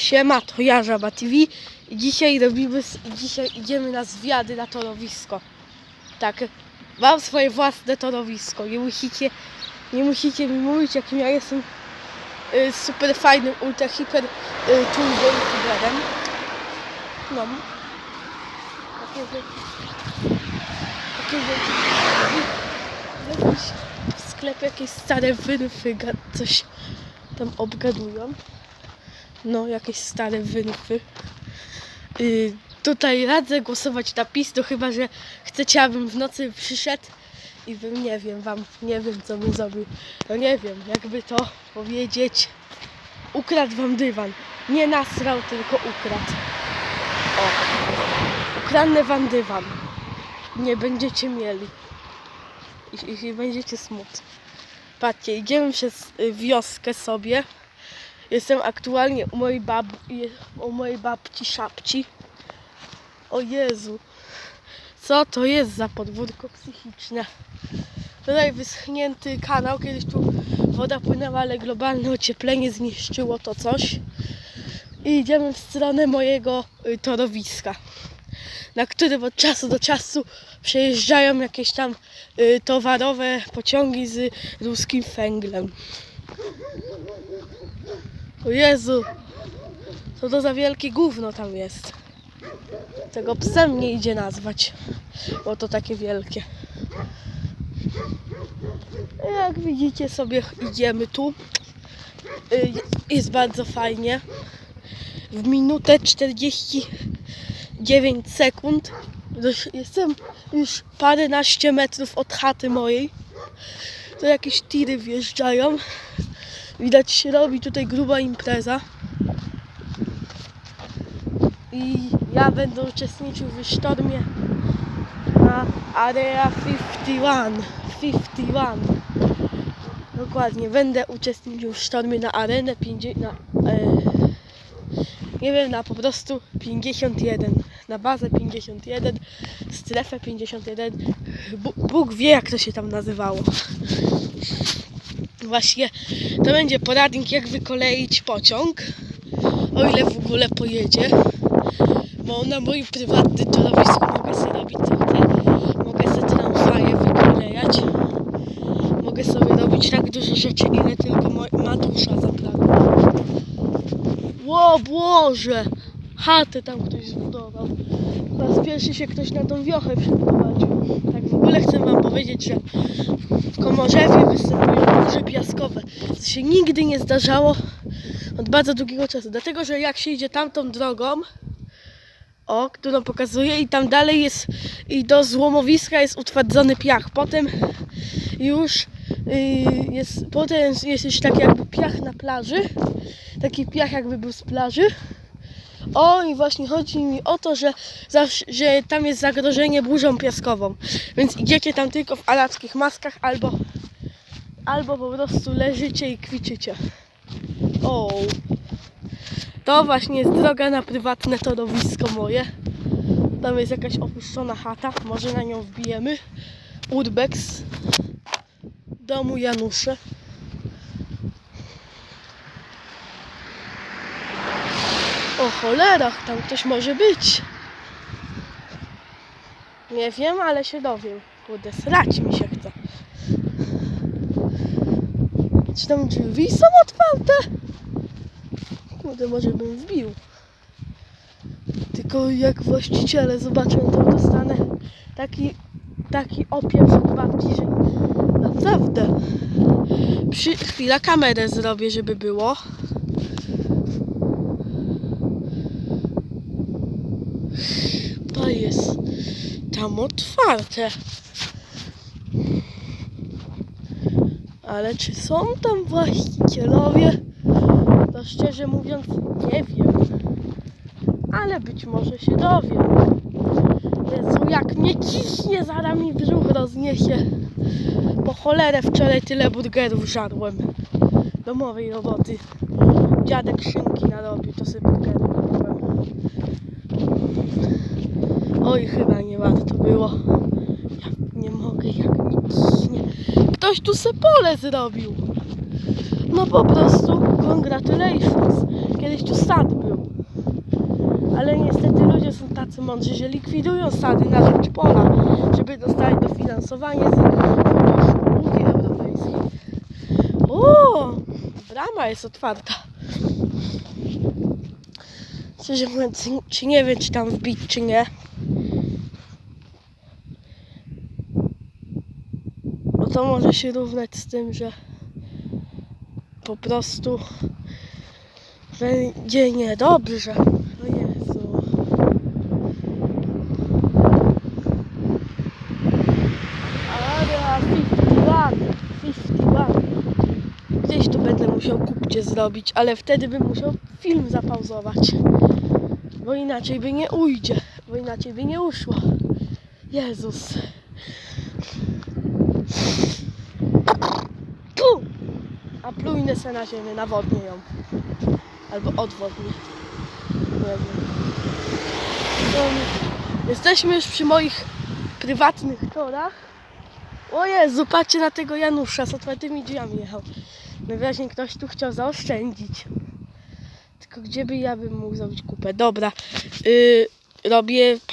Siema, to ja Żaba TV dzisiaj robimy, dzisiaj idziemy na zwiady na torowisko. Tak, mam swoje własne torowisko, nie musicie, nie musicie mi mówić jakim ja jestem y, super fajnym, ultra hiper y, turbo youtuberem. No. Takie. Takie Jakiś w sklepie jakieś stare wyrwy coś tam obgadują. No, jakieś stare wyrwy. Y, tutaj radzę głosować na PiS, to chyba, że chcecie, abym w nocy przyszedł i bym, nie wiem, wam, nie wiem, co bym zrobił. No nie wiem, jakby to powiedzieć. Ukradł wam dywan. Nie nasrał, tylko ukradł. O. Ukradnę wam dywan. Nie będziecie mieli. I, i, i będziecie smutni. Patrzcie, idziemy przez y, wioskę sobie. Jestem aktualnie u mojej, bab... u mojej babci szapci. O Jezu. Co to jest za podwórko psychiczne? Tutaj wyschnięty kanał. Kiedyś tu woda płynęła, ale globalne ocieplenie zniszczyło to coś. I idziemy w stronę mojego y, torowiska, na którym od czasu do czasu przejeżdżają jakieś tam y, towarowe pociągi z ruskim węglem. O Jezu, co to za wielkie gówno tam jest. Tego psem nie idzie nazwać, bo to takie wielkie. Jak widzicie sobie idziemy tu. Y, Jest bardzo fajnie. W minutę 49 sekund jestem już paręnaście metrów od chaty mojej. To jakieś tiry wjeżdżają. Widać się robi tutaj gruba impreza. I ja będę uczestniczył w sztormie na Area 51. 51. Dokładnie, będę uczestniczył w sztormie na arenę 50, na, e, nie wiem, na po prostu 51. Na bazę 51, strefę 51. Bu- Bóg wie jak to się tam nazywało. Właśnie to będzie poradnik jak wykoleić pociąg, o ile w ogóle pojedzie. Bo na moim prywatnym torowisku mogę sobie robić co chcę. Mogę sobie tramwaje wykolejać. Mogę sobie robić tak duże rzeczy, ile tylko ma dusza zapragnie. Ło Boże! Chatę tam ktoś zbudował. Po raz pierwszy się ktoś na tą wiochę przeprowadził. Tak ogóle chcę wam powiedzieć, że w Komorzewie występują burze piaskowe. To się nigdy nie zdarzało od bardzo długiego czasu. Dlatego, że jak się idzie tamtą drogą, o, którą pokazuję i tam dalej jest i do złomowiska jest utwardzony piach. Potem już y, jest, potem jest już taki jakby piach na plaży. Taki piach jakby był z plaży. O i właśnie chodzi mi o to, że, że tam jest zagrożenie burzą piaskową. Więc idziecie tam tylko w alackich maskach albo, albo po prostu leżycie i kwiczycie. O. To właśnie jest droga na prywatne torowisko moje. Tam jest jakaś opuszczona chata, może na nią wbijemy. Urbex. Domu Janusze. O cholerach, tam ktoś może być. Nie wiem, ale się dowiem. Kurde, srać mi się chce. Czy tam drzwi są otwarte? Kurde, może bym wbił. Tylko jak właściciele zobaczą, to dostanę taki, taki opiew od babci, że naprawdę. Przy, chwila kamerę zrobię, żeby było. To jest tam otwarte. Ale czy są tam właścicielowie? To szczerze mówiąc nie wiem. Ale być może się dowiem. Jezu, jak mnie ciśnie, zaraz mi brzuch rozniesie. Po cholerę wczoraj tyle burgerów żarłem. Domowej roboty. Dziadek szynki narobił, to sobie burgery Oj, chyba nie warto było. Ja nie mogę, jak mi ciśnie. Ktoś tu se pole zrobił. No po prostu congratulations. Kiedyś tu sad był. Ale niestety ludzie są tacy mądrzy, że likwidują sady na rzecz pola, żeby dostać dofinansowanie z funduszu Unii Europejskiej. O, brama jest otwarta. Szczerze mówiąc, czy nie wiem, czy tam wbić, czy nie. Bo to może się równać z tym, że po prostu będzie niedobrze. O Jezu. Ale 51, 51. Gdzieś tu będę musiał kupcie zrobić, ale wtedy bym musiał film zapauzować. Bo inaczej by nie ujdzie, bo inaczej by nie uszło. Jezus. Tu! A plujnę se na ziemię, nawodnię ją. Albo odwodnię. Nie wiem. Jesteśmy już przy moich prywatnych torach. O Jezu, patrzcie na tego Janusza z otwartymi drzwiami jechał. Najwyraźniej ktoś tu chciał zaoszczędzić. Tylko gdzie by ja bym mógł zrobić kupę? Dobra, yy, robię pauzę.